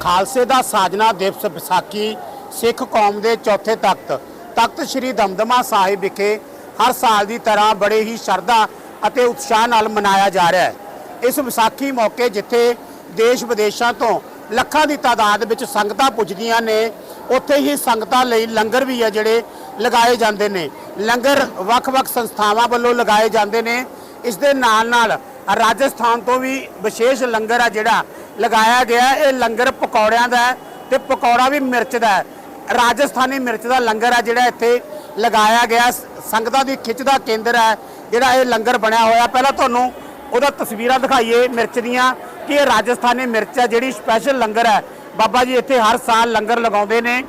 ਖਾਲਸੇ ਦਾ ਸਾਜਨਾ ਦਿਵਸ ਵਿਸਾਖੀ ਸਿੱਖ ਕੌਮ ਦੇ ਚੌਥੇ ਤਖਤ ਤਖਤ ਸ੍ਰੀ ਦਮਦਮਾ ਸਾਹਿਬ ਵਿਖੇ ਹਰ ਸਾਲ ਦੀ ਤਰ੍ਹਾਂ ਬੜੇ ਹੀ ਸ਼ਰਧਾ ਅਤੇ ਉਤਸ਼ਾਹ ਨਾਲ ਮਨਾਇਆ ਜਾ ਰਿਹਾ ਹੈ। ਇਸ ਵਿਸਾਖੀ ਮੌਕੇ ਜਿੱਥੇ ਦੇਸ਼ ਵਿਦੇਸ਼ਾਂ ਤੋਂ ਲੱਖਾਂ ਦੀ ਤਾਦਾਦ ਵਿੱਚ ਸੰਗਤਾਂ ਪੁੱਜਦੀਆਂ ਨੇ, ਉੱਥੇ ਹੀ ਸੰਗਤਾਂ ਲਈ ਲੰਗਰ ਵੀ ਹੈ ਜਿਹੜੇ ਲਗਾਏ ਜਾਂਦੇ ਨੇ। ਲੰਗਰ ਵੱਖ-ਵੱਖ ਸੰਸਥਾਵਾਂ ਵੱਲੋਂ ਲਗਾਏ ਜਾਂਦੇ ਨੇ। ਇਸ ਦੇ ਨਾਲ ਨਾਲ ਰਾਜਸਥਾਨ ਤੋਂ ਵੀ ਵਿਸ਼ੇਸ਼ ਲੰਗਰ ਆ ਜਿਹੜਾ ਲਗਾਇਆ ਗਿਆ ਇਹ ਲੰਗਰ ਪਕੌੜਿਆਂ ਦਾ ਹੈ ਤੇ ਪਕੌੜਾ ਵੀ ਮਿਰਚ ਦਾ ਰਾਜਸਥਾਨੀ ਮਿਰਚ ਦਾ ਲੰਗਰ ਹੈ ਜਿਹੜਾ ਇੱਥੇ ਲਗਾਇਆ ਗਿਆ। ਸੰਗਤਾਂ ਦੀ ਖਿੱਚ ਦਾ ਕੇਂਦਰ ਹੈ ਜਿਹੜਾ ਇਹ ਲੰਗਰ ਬਣਿਆ ਹੋਇਆ। ਪਹਿਲਾਂ ਤੁਹਾਨੂੰ ਉਹਦਾ ਤਸਵੀਰਾਂ ਦਿਖਾਈਏ ਮਿਰਚ ਦੀਆਂ ਕਿ ਇਹ ਰਾਜਸਥਾਨੀ ਮਿਰਚ ਹੈ ਜਿਹੜੀ ਸਪੈਸ਼ਲ ਲੰਗਰ ਹੈ। ਬਾਬਾ ਜੀ ਇੱਥੇ ਹਰ ਸਾਲ ਲੰਗਰ ਲਗਾਉਂਦੇ ਨੇ।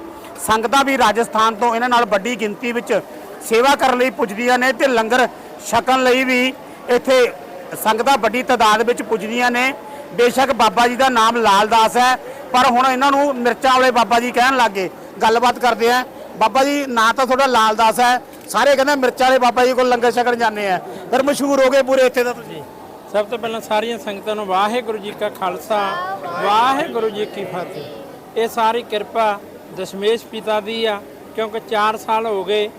ਸੰਗਤਾਂ ਵੀ ਰਾਜਸਥਾਨ ਤੋਂ ਇਹਨਾਂ ਨਾਲ ਵੱਡੀ ਗਿਣਤੀ ਵਿੱਚ ਸੇਵਾ ਕਰਨ ਲਈ ਪੁੱਜਦੀਆਂ ਨੇ ਤੇ ਲੰਗਰ ਛਕਣ ਲਈ ਵੀ ਇੱਥੇ ਸੰਗਤਾਂ ਵੱਡੀ ਤਾਦਾਦ ਵਿੱਚ ਪੁੱਜਦੀਆਂ ਨੇ। ਬੇਸ਼ੱਕ ਬਾਬਾ ਜੀ ਦਾ ਨਾਮ ਲਾਲ ਦਾਸ ਹੈ, ਪਰ ਹੁਣ ਇਹਨਾਂ ਨੂੰ ਮਿਰਚਾਂ ਵਾਲੇ ਬਾਬਾ ਜੀ ਕਹਿਣ ਲੱਗੇ ਗੱਲਬਾਤ ਕਰਦੇ ਆ ਬਾਬਾ ਜੀ, ਨਾਂ ਤਾਂ ਤੁਹਾਡਾ ਲਾਲਦਾਸ ਹੈ। ਸਾਰੇ ਕਹਿੰਦੇ ਮਿਰਚਾਂ ਵਾਲੇ ਬਾਬਾ ਜੀ ਕੋਲ ਲੰਗਰ ਛਕਣ ਜਾਂਦੇ ਆ। ਫਿਰ ਮਸ਼ਹੂਰ ਹੋ ਗਏ ਪੂਰੇ ਇੱਥੇ ਦਾ ਤੁਸੀਂ? ਸਭ ਤੋਂ ਪਹਿਲਾਂ ਸਾਰੀਆਂ ਸੰਗਤਾਂ ਨੂੰ ਵਾਹਿਗੁਰੂ ਜੀ ਕਾ ਖਾਲਸਾ, ਵਾਹਿਗੁਰੂ ਜੀ ਕੀ ਫਤਿਹ। ਇਹ ਸਾਰੀ ਕਿਰਪਾ ਦਸ਼ਮੇਸ਼ ਪਿਤਾ ਦੀ ਆ, ਕਿਉਂਕਿ 4 ਸਾਲ ਹੋ ਗਏ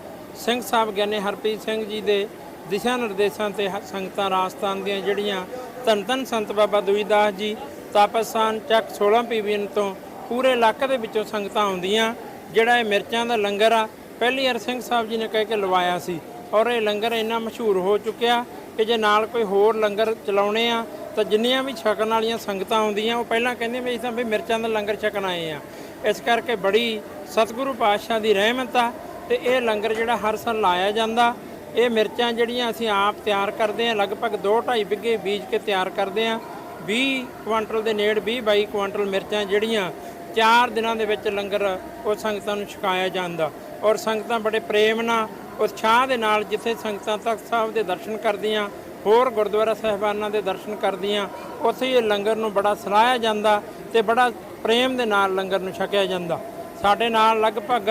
ਸਿੰਘ ਸਾਹਿਬ ਗਿਆਨੀ ਹਰਪ੍ਰੀਤ ਸਿੰਘ ਜੀ ਦੇ ਦਿਸ਼ਾ ਨਿਰਦੇਸ਼ਾਂ ਤੇ ਸੰਗਤਾਂ ਰਾਜਸਥਾਨ ਦੀਆਂ ਜਿਹੜੀਆਂ ਧੰਨ ਧੰਨ ਸੰਤ ਬਾਬਾ ਦੁਈਦਾਸ ਜੀ, ਤਾਪਸਥਾਨ ਚੱਕ 16 ਪੀਵੀਐਨ ਤੋਂ ਪੂਰੇ ਇਲਾਕੇ ਦੇ ਵਿੱਚੋਂ ਸੰਗਤਾਂ ਆਉਂਦੀਆਂ, ਜਿਹੜਾ ਇਹ ਮਿਰਚਾਂ ਦਾ ਲੰਗਰ ਆ, ਪਹਿਲੀ ਵਾਰ ਸਿੰਘ ਸਾਹਿਬ ਜੀ ਨੇ ਕਹਿ ਕੇ ਲਵਾਇਆ ਸੀ ਔਰ ਇਹ ਲੰਗਰ ਇੰਨਾ ਮਸ਼ਹੂਰ ਹੋ ਚੁੱਕਿਆ ਕਿ ਜੇ ਨਾਲ ਕੋਈ ਹੋਰ ਲੰਗਰ ਚਲਾਉਣੇ ਆ, ਤਾਂ ਜਿੰਨੀਆਂ ਵੀ ਛਕਣ ਵਾਲੀਆਂ ਸੰਗਤਾਂ ਆਉਂਦੀਆਂ, ਉਹ ਪਹਿਲਾਂ ਕਹਿੰਦੇ ਵੀ ਅਸੀਂ ਤਾਂ ਵੀ ਮਿਰਚਾਂ ਦਾ ਲੰਗਰ ਛਕਣ ਆਏ ਆ। ਇਸ ਕਰਕੇ ਬੜੀ ਸਤਿਗੁਰੂ ਪਾਤਸ਼ਾਹ ਦੀ ਰਹਿਮਤ ਆ ਤੇ ਇਹ ਲੰਗਰ ਜਿਹੜਾ ਹਰ ਸਾਲ ਲਾਇਆ ਜਾਂਦਾ ਇਹ ਮਿਰਚਾਂ ਜਿਹੜੀਆਂ ਅਸੀਂ ਆਪ ਤਿਆਰ ਕਰਦੇ ਹਾਂ, ਲਗਭਗ 2.5 ਬਿੱਗੇ ਬੀਜ ਕੇ ਤਿਆਰ ਕਰਦੇ ਹਾਂ। 20 ਕੁਆਂਟਲ ਦੇ ਨੇੜ 20 22 ਕੁਆਂਟਲ ਮਿਰਚਾਂ ਜਿਹੜੀਆਂ ਚਾਰ ਦਿਨਾਂ ਦੇ ਵਿੱਚ ਲੰਗਰ ਉਹ ਸੰਗਤਾਂ ਨੂੰ ਛਕਾਇਆ ਜਾਂਦਾ। ਔਰ ਸੰਗਤਾਂ ਬੜੇ ਪ੍ਰੇਮ ਨਾਲ, ਉਤਸ਼ਾਹ ਦੇ ਨਾਲ ਜਿੱਥੇ ਸੰਗਤਾਂ ਤਖਤ ਸਾਹਿਬ ਦੇ ਦਰਸ਼ਨ ਕਰਦੀਆਂ, ਹੋਰ ਗੁਰਦੁਆਰਾ ਸਾਹਿਬਾਨਾਂ ਦੇ ਦਰਸ਼ਨ ਕਰਦੀਆਂ, ਉੱਥੇ ਹੀ ਇਹ ਲੰਗਰ ਨੂੰ ਬੜਾ ਸਲਾਹਿਆ ਜਾਂਦਾ ਤੇ ਬੜਾ ਪ੍ਰੇਮ ਦੇ ਨਾਲ ਲੰਗਰ ਨੂੰ ਛਕਿਆ ਜਾਂਦਾ। ਸਾਡੇ ਨਾਲ ਲਗਭਗ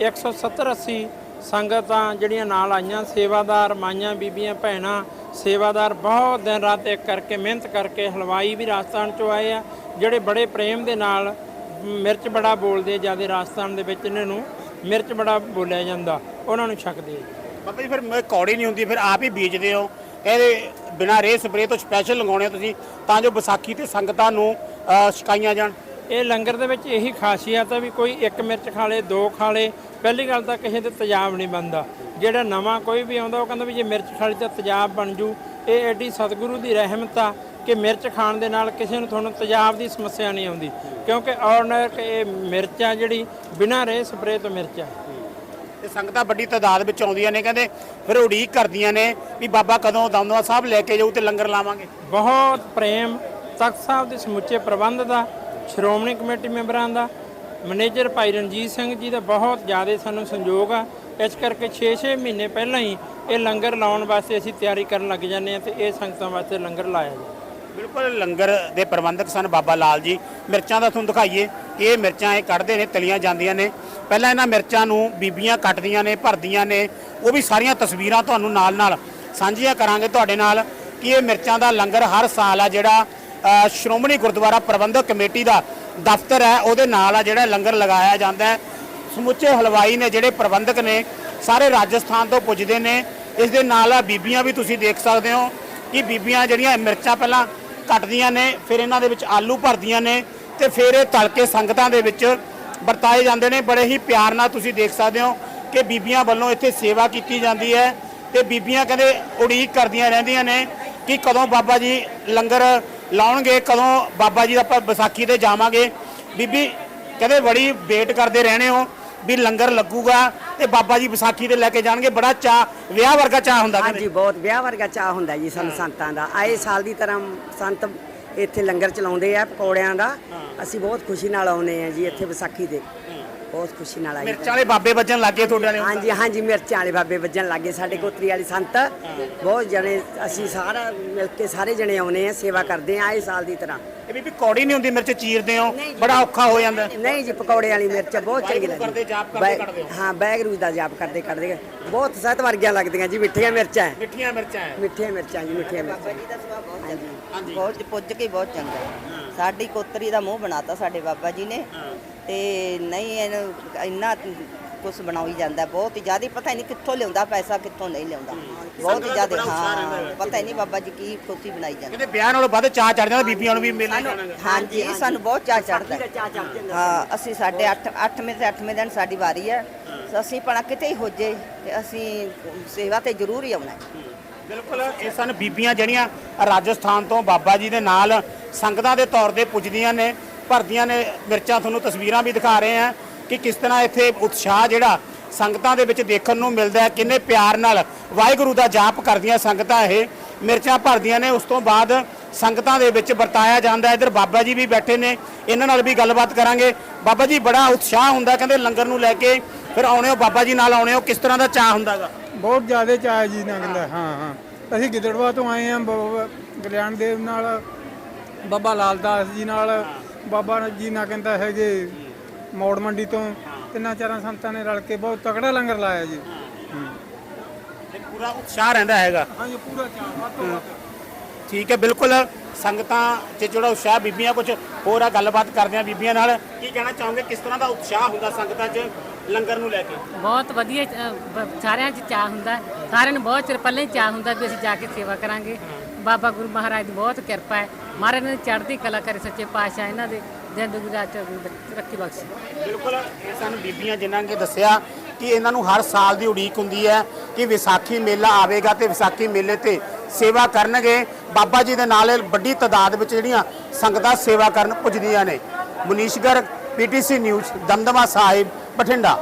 170 80 ਸੰਗਤਾਂ ਜਿਹੜੀਆਂ ਨਾਲ ਆਈਆਂ, ਸੇਵਾਦਾਰ ਮਾਈਆਂ, ਬੀਬੀਆਂ, ਭੈਣਾਂ, ਸੇਵਾਦਾਰ ਬਹੁਤ ਦਿਨ ਰਾਤ ਇੱਕ ਕਰਕੇ ਮਿਹਨਤ ਕਰਕੇ ਹਲਵਾਈ ਵੀ ਰਾਜਸਥਾਨ ਚੋਂ ਆਏ ਆ, ਜਿਹੜੇ ਬੜੇ ਪ੍ਰੇਮ ਦੇ ਨਾਲ ਮਿਰਚ ਬੜਾ ਬੋਲਦੇ ਜ਼ਿਆਦਾ ਰਾਜਸਥਾਨ ਦੇ ਵਿੱਚ ਇਹਨਾਂ ਨੂੰ ਮਿਰਚ ਬੜਾ ਬੋਲਿਆ ਜਾਂਦਾ, ਉਹਨਾਂ ਨੂੰ ਛਕਦੇ ਆ ਬਾਬਾ ਜੀ, ਫਿਰ ਕੌੜੀ ਨਹੀਂ ਹੁੰਦੀ, ਫਿਰ ਆਪ ਹੀ ਬੀਜਦੇ ਹੋ। ਇਹਦੇ ਬਿਨਾਂ ਰੇ ਸਪਰੇ ਤੋਂ ਸਪੈਸ਼ਲ ਲਗਾਉਣੇ ਤੁਸੀਂ, ਤਾਂ ਜੋ ਵਿਸਾਖੀ ਤੇ ਸੰਗਤਾਂ ਨੂੰ ਛਕਾਈਆਂ ਜਾਣ। ਇਹ ਲੰਗਰ ਦੇ ਵਿੱਚ ਇਹੀ ਖਾਸੀਅਤ ਹੈ ਵੀ ਕੋਈ ਇੱਕ ਮਿਰਚ ਖਾ ਲੇ ਦੋ ਖਾ ਲੇ। ਪਹਿਲੀ ਗੱਲ ਤਾਂ ਕਿਸੇ ਤੇ ਤੇਜ਼ਾਬ ਨਹੀਂ ਬਣਦਾ। ਜਿਹੜਾ ਨਵਾਂ ਕੋਈ ਵੀ ਆਉਂਦਾ ਉਹ ਕਹਿੰਦਾ ਵੀ ਜੇ ਮਿਰਚ ਖਾ ਲਈ ਤਾਂ ਤੇਜ਼ਾਬ ਬਣ ਜੂ। ਇਹ ਐਡੀ ਸਤਿਗੁਰੂ ਦੀ ਰਹਿਮਤ ਆ ਕਿ ਮਿਰਚ ਖਾਣ ਦੇ ਨਾਲ ਕਿਸੇ ਨੂੰ ਤੁਹਾਨੂੰ ਤੇਜ਼ਾਬ ਦੀ ਸਮੱਸਿਆ ਨਹੀਂ ਆਉਂਦੀ। ਕਿਉਂਕਿ ਆਰਡਨਰ ਇਹ ਮਿਰਚ ਆ ਜਿਹੜੀ ਬਿਨਾਂ ਰੇ ਸਪਰੇ ਤੋਂ ਮਿਰਚ ਆ। ਤੇ ਸੰਗਤਾਂ ਵੱਡੀ ਤਾਦਾਦ ਵਿੱਚ ਆਉਂਦੀਆਂ ਨੇ ਕਹਿੰਦੇ ਫਿਰ ਉਡੀਕ ਕਰਦੀਆਂ ਨੇ ਵੀ ਬਾਬਾ ਕਦੋਂ ਦਮਦਮਾ ਸਾਹਿਬ ਲੈ ਕੇ ਜਾਊ ਤੇ ਲੰਗਰ ਲਾਵਾਂਗੇ। ਬਹੁਤ ਪ੍ਰੇਮ ਤਖਤ ਸਾਹਿਬ ਦੇ ਸਮੁੱਚੇ ਪ੍ਰਬੰਧ ਦਾ ਸ਼੍ਰੋਮਣੀ ਕਮੇਟੀ ਮੈਂਬਰਾਂ ਦਾ, ਮੈਨੇਜਰ ਭਾਈ ਰਣਜੀਤ ਸਿੰਘ ਜੀ ਦਾ ਬਹੁਤ ਜ਼ਿਆਦਾ ਸਾਨੂੰ ਸੰਯੋਗ ਆ। ਇਸ ਕਰਕੇ 6-6 ਮਹੀਨੇ ਪਹਿਲਾਂ ਹੀ ਇਹ ਲੰਗਰ ਲਾਉਣ ਵਾਸਤੇ ਅਸੀਂ ਤਿਆਰੀ ਕਰਨ ਲੱਗ ਜਾਂਦੇ ਹਾਂ ਤੇ ਇਹ ਸੰਗਤਾਂ ਵਾਸਤੇ ਲੰਗਰ ਲਾਇਆ ਜੀ ਬਿਲਕੁਲ, ਲੰਗਰ ਦੇ ਪ੍ਰਬੰਧਕ ਸਨ ਬਾਬਾ ਲਾਲ ਜੀ। ਮਿਰਚਾਂ ਦਾ ਤੁਹਾਨੂੰ ਦਿਖਾਈਏ ਕਿ ਇਹ ਮਿਰਚਾਂ ਇਹ ਕੱਢਦੇ ਨੇ, ਤਲੀਆਂ ਜਾਂਦੀਆਂ ਨੇ। ਪਹਿਲਾਂ ਇਹਨਾਂ ਮਿਰਚਾਂ ਨੂੰ ਬੀਬੀਆਂ ਕੱਟਦੀਆਂ ਨੇ, ਭਰਦੀਆਂ ਨੇ। ਉਹ ਵੀ ਸਾਰੀਆਂ ਤਸਵੀਰਾਂ ਤੁਹਾਨੂੰ ਨਾਲ ਨਾਲ ਸਾਂਝੀਆਂ ਕਰਾਂਗੇ ਤੁਹਾਡੇ ਨਾਲ ਕਿ ਇਹ ਮਿਰਚਾਂ ਦਾ ਲੰਗਰ ਹਰ ਸਾਲ ਆ ਜਿਹੜਾ ਸ਼੍ਰੋਮਣੀ ਗੁਰਦੁਆਰਾ ਪ੍ਰਬੰਧਕ ਕਮੇਟੀ ਦਾ ਦਫ਼ਤਰ ਹੈ, ਉਹਦੇ ਨਾਲ ਆ ਜਿਹੜਾ ਲੰਗਰ ਲਗਾਇਆ ਜਾਂਦਾ ਹੈ। ਸਮੁੱਚੇ ਹਲਵਾਈ ਨੇ ਜਿਹੜੇ ਪ੍ਰਬੰਧਕ ਨੇ, ਸਾਰੇ ਰਾਜਸਥਾਨ ਤੋਂ ਪੁੱਜਦੇ ਨੇ। ਇਸ ਦੇ ਨਾਲ ਆ ਬੀਬੀਆਂ ਵੀ ਤੁਸੀਂ ਦੇਖ ਸਕਦੇ ਹੋ ਕਿ ਬੀਬੀਆਂ ਜਿਹੜੀਆਂ ਮਿਰਚਾਂ ਪਹਿਲਾਂ ਕੱਟਦੀਆਂ ਨੇ, ਫਿਰ ਇਹਨਾਂ ਦੇ ਵਿੱਚ ਆਲੂ ਭਰਦੀਆਂ ਨੇ ਤੇ ਫਿਰ ਇਹ ਤਲ ਕੇ ਸੰਗਤਾਂ ਦੇ ਵਿੱਚ ਵਰਤਾਏ ਜਾਂਦੇ ਨੇ। ਬੜੇ ਹੀ ਪਿਆਰ ਨਾਲ ਤੁਸੀਂ ਦੇਖ ਸਕਦੇ ਹੋ ਕਿ ਬੀਬੀਆਂ ਵੱਲੋਂ ਇੱਥੇ ਸੇਵਾ ਕੀਤੀ ਜਾਂਦੀ ਹੈ ਤੇ ਬੀਬੀਆਂ ਕਹਿੰਦੇ ਉਡੀਕ ਕਰਦੀਆਂ ਰਹਿੰਦੀਆਂ ਨੇ ਕਿ ਕਦੋਂ ਬਾਬਾ ਜੀ ਲੰਗਰ ਲਾਉਣਗੇ ਕਦੋਂ ਬਾਬਾ ਜੀ ਆਪਾਂ ਵਿਸਾਖੀ ਤੇ ਜਾਵਾਂਗੇ। ਬੀਬੀ ਕਹਿੰਦੇ ਬੜੀ ਵੇਟ ਕਰਦੇ ਰਹਿਣੇ ਹੋ ਵੀ ਲੰਗਰ ਲੱਗੂਗਾ ਤੇ ਬਾਬਾ ਜੀ ਵਿਸਾਖੀ ਤੇ ਲੈ ਕੇ ਜਾਣਗੇ ਬੜਾ ਚਾਹ ਵਿਆਹ ਵਰਗਾ ਚਾਹ ਹੁੰਦਾ ਹਾਂਜੀ ਬਹੁਤ ਵਿਆਹ ਵਰਗਾ ਚਾਹ ਹੁੰਦਾ ਜੀ ਸਾਨੂੰ ਸੰਤਾਂ ਦਾ। ਆਏ ਸਾਲ ਦੀ ਤਰ੍ਹਾਂ ਸੰਤ ਇੱਥੇ ਲੰਗਰ ਚਲਾਉਂਦੇ ਆ ਪਕੌੜਿਆਂ ਦਾ। ਅਸੀਂ ਬਹੁਤ ਖੁਸ਼ੀ ਨਾਲ ਆਉਨੇ ਆ ਜੀ ਇੱਥੇ ਵਿਸਾਖੀ ਦੇ ਬਹੁਤ ਖੁਸ਼ੀ ਨਾਲ ਆਈ ਮਿਰਚ ਵਾਲੇ ਬਾਬੇ ਵੱਜਣ ਲੱਗੇ ਤੁਹਾਡੇ ਵਾਲੇ ਹਾਂਜੀ ਹਾਂਜੀ ਮਿਰਚਾਂ ਵਾਲੇ ਬਾਬੇ ਵੱਜਣ ਲੱਗੇ ਸਾਡੇ ਕੋਤਰੀ ਵਾਲੀ ਸੰਤ। ਬਹੁਤ ਜਣੇ ਅਸੀਂ ਸਾਰਾ ਮਿਲ ਕੇ ਸਾਰੇ ਜਣੇ ਆਉਨੇ ਆ ਸੇਵਾ ਕਰਦੇ ਆ ਆਏ ਸਾਲ ਦੀ ਤਰ੍ਹਾਂ। ਇਹ ਬੀਬੀ ਕੌੜੀ ਨਹੀਂ ਹੁੰਦੀ ਮਿਰਚ ਚੀਰਦੇ ਹੋ ਬੜਾ ਔਖਾ ਹੋ ਜਾਂਦਾ। ਨਹੀਂ ਜੀ ਪਕੌੜੇ ਵਾਲੀ ਮਿਰਚ ਬਹੁਤ ਚੰਗੀ ਕਰਦੇ, ਲੱਗਦੀ ਜਾਪ ਕਰਦੇ ਬੈ- ਕੱਢਦੇ ਹੋ। ਹਾਂ ਬੈਗਰੂ ਦਾ ਜਾਪ ਕਰਦੇ ਕੱਢਦੇ। ਬਹੁਤ ਸਤ ਵਰਗੀਆਂ ਲੱਗਦੀਆਂ ਜੀ ਮਿੱਠੀਆਂ ਮਿਰਚਾਂ। ਮਿੱਠੀਆਂ ਮਿਰਚਾਂ। ਮਿੱਠੀਆਂ ਮਿਰਚਾਂ ਜੀ ਮਿੱਠੀਆਂ ਮਿਰਚਾਂ। ਹਾਂਜੀ। ਹਾਂਜੀ। ਬਹੁਤ ਪੁੱਜ ਕੇ ਬਹੁਤ ਚੰਗਾ। ਸਾਡੀ ਕੋਤਰੀ ਦਾ ਮੂੰਹ ਬਣਾਤਾ ਸਾਡੇ ਬਾਬਾ ਜੀ ਨੇ। ਤੇ ਨਹੀਂ ਇਹਨੂੰ ਇੰਨਾ ਕੁਝ ਬਣਾਉਈ ਜਾਂਦਾ ਬਹੁਤ ਹੀ ਜ਼ਿਆਦਾ ਪਤਾ ਨਹੀਂ ਕਿੱਥੋਂ ਲਿਆਉਂਦਾ ਪੈਸਾ ਕਿੱਥੋਂ ਨਹੀਂ ਲਿਆਉਂਦਾ। ਬਹੁਤ ਹੀ ਜ਼ਿਆਦਾ ਹਾਂ ਪਤਾ ਨਹੀਂ ਬਾਬਾ ਜੀ ਕੀ ਖੁਸ਼ੀ ਬਣਾਈ ਜਾਂਦੇ। ਕਹਿੰਦੇ ਵਿਆਹ ਨਾਲੋਂ ਵੱਧ ਚਾਹ ਚੜ ਜਾਂਦਾ ਬੀਬੀਆਂ ਨੂੰ ਵੀ ਮੇਲੇ ਸਾਨੂੰ ਜਾਣਾ ਹਾਂਜੀ ਸਾਨੂੰ ਬਹੁਤ ਚੜਦਾ ਚਾਹ ਚੜ ਜਾਂਦਾ। ਹਾਂ ਅਸੀਂ ਸਾਡੇ 8 8ਵੇਂ ਤੇ 8ਵੇਂ ਦਿਨ ਸਾਡੀ ਵਾਰੀ ਹੈ। ਅਸੀਂ ਭਲਾ ਕਿਤੇ ਹੀ ਹੋ ਜੇ ਤੇ ਅਸੀਂ ਸੇਵਾ ਤੇ ਜ਼ਰੂਰ ਹੀ ਆਉਣਾ ਹੈ। ਬਿਲਕੁਲ ਇਹ ਸਨ ਬੀਬੀਆਂ ਜਿਹੜੀਆਂ ਰਾਜਸਥਾਨ ਤੋਂ ਬਾਬਾ ਜੀ ਦੇ ਨਾਲ ਸੰਗਤਾਂ ਦੇ ਤੌਰ ਤੇ ਪੁੱਜਦੀਆਂ ਨੇ। ਭਰਦੀਆਂ ਨੇ ਮਿਰਚਾਂ ਤੁਹਾਨੂੰ ਤਸਵੀਰਾਂ ਵੀ ਦਿਖਾ ਰਹੇ ਆ ਕਿ ਕਿਸ ਤਰ੍ਹਾਂ ਇੱਥੇ ਉਤਸ਼ਾਹ ਜਿਹੜਾ ਸੰਗਤਾਂ ਦੇ ਵਿੱਚ ਦੇਖਣ ਨੂੰ ਮਿਲਦਾ ਹੈ, ਕਿੰਨੇ ਪਿਆਰ ਨਾਲ ਵਾਹਿਗੁਰੂ ਦਾ ਜਾਪ ਕਰਦੀਆਂ ਸੰਗਤਾਂ ਇਹ ਮਿਰਚਾਂ ਭਰਦੀਆਂ ਨੇ। ਉਸ ਤੋਂ ਬਾਅਦ ਸੰਗਤਾਂ ਦੇ ਵਿੱਚ ਵਰਤਾਇਆ ਜਾਂਦਾ ਹੈ। ਇੱਧਰ ਬਾਬਾ ਜੀ ਵੀ ਬੈਠੇ ਨੇ, ਇਹਨਾਂ ਨਾਲ ਵੀ ਗੱਲਬਾਤ ਕਰਾਂਗੇ। ਬਾਬਾ ਜੀ, ਬੜਾ ਉਤਸ਼ਾਹ ਹੁੰਦਾ, ਕਹਿੰਦੇ ਲੰਗਰ ਨੂੰ ਲੈ ਕੇ ਫਿਰ ਆਉਣੇ ਹੋ ਬਾਬਾ ਜੀ ਨਾਲ ਆਉਣੇ ਹੋ ਕਿਸ ਤਰ੍ਹਾਂ ਦਾ ਚਾਹ ਹੁੰਦਾਗਾ ਬਹੁਤ ਜ਼ਿਆਦਾ ਚਾਅ ਜੀ ਨਾਲ ਹਾਂ ਹਾਂ। ਅਸੀਂ ਗਿੱਦੜਵਾ ਤੋਂ ਆਏ ਹਾਂ, ਬਾਬਾ ਕਲਿਆਣ ਦੇਵ ਨਾਲ, ਬਾਬਾ ਲਾਲ ਦਾਸ ਜੀ ਨਾਲ ਬਾਬਾ ਜੀ ਨਾ ਕਹਿੰਦਾ ਹੈਗੇ ਮੌੜ ਮੰਡੀ ਤੋਂ ਤਿੰਨਾਂ ਚਾਰਾਂ ਸੰਤਾਂ ਨੇ ਰਲ ਕੇ ਬਹੁਤ ਤਕੜਾ ਲੰਗਰ ਲਾਇਆ ਜੀ। ਤੇ ਪੂਰਾ ਉਤਸ਼ਾਹ ਰਹਿੰਦਾ ਹੈਗਾ। ਹਾਂਜੀ ਪੂਰਾ ਚਾਅ ਵੱਧ ਤੋਂ ਵੱਧ। ਠੀਕ ਹੈ ਬਿਲਕੁਲ ਸੰਗਤਾਂ 'ਚ ਜਿਹੜਾ ਉਤਸ਼ਾਹ ਬੀਬੀਆਂ ਕੁਝ ਹੋਰ ਆ ਗੱਲਬਾਤ ਕਰਦੇ ਆ ਬੀਬੀਆਂ ਨਾਲ। ਕੀ ਕਹਿਣਾ ਚਾਹੋਗੇ ਕਿਸ ਤਰ੍ਹਾਂ ਦਾ ਉਤਸ਼ਾਹ ਹੁੰਦਾ ਸੰਗਤਾਂ 'ਚ ਲੰਗਰ ਨੂੰ ਲੈ ਕੇ? ਬਹੁਤ ਵਧੀਆ ਅ, ਬ- ਸਾਰਿਆਂ 'ਚ ਚਾਹ ਹੁੰਦਾ। ਸਾਰਿਆਂ ਨੂੰ ਬਹੁਤ ਚਿਰ ਪਹਿਲਾਂ ਹੀ ਚਾਹ ਹੁੰਦਾ ਵੀ ਅਸੀਂ ਜਾ ਕੇ ਸੇਵਾ ਕਰਾਂਗੇ। ਬਾਬਾ ਗੁਰੂ ਮਹਾਰਾਜ ਦੀ ਬਹੁਤ ਕਿਰਪਾ ਹੈ। ਮਹਾਰਾਜ ਨੇ ਚੜ੍ਹਦੀ ਕਲਾ ਸੱਚੇ ਪਾਤਸ਼ਾਹ ਇਹਨਾਂ ਦੇ ਜ਼ਿੰਦਗੀ ਦਾ ਤਰੱਕੀ ਬਖਸ਼ੇ। ਬਿਲਕੁਲ, ਇਹ ਸਾਨੂੰ ਬੀਬੀਆਂ ਜਿਨ੍ਹਾਂ ਨੇ ਦੱਸਿਆ ਕਿ ਇਹਨਾਂ ਨੂੰ ਹਰ ਸਾਲ ਦੀ ਉਡੀਕ ਹੁੰਦੀ ਹੈ ਕਿ ਵਿਸਾਖੀ ਮੇਲਾ ਆਵੇਗਾ ਤੇ ਵਿਸਾਖੀ ਮੇਲੇ ਤੇ ਸੇਵਾ ਕਰਨਗੇ। ਬਾਬਾ ਜੀ ਦੇ ਨਾਲ ਵੱਡੀ ਤਾਦਾਦ ਵਿੱਚ ਜਿਹੜੀਆਂ ਸੰਗਤਾਂ ਸੇਵਾ ਕਰਨ ਪੁੱਜਦੀਆਂ ਨੇ। Manish Garg PTC news, Damdama Sahib, Bathinda.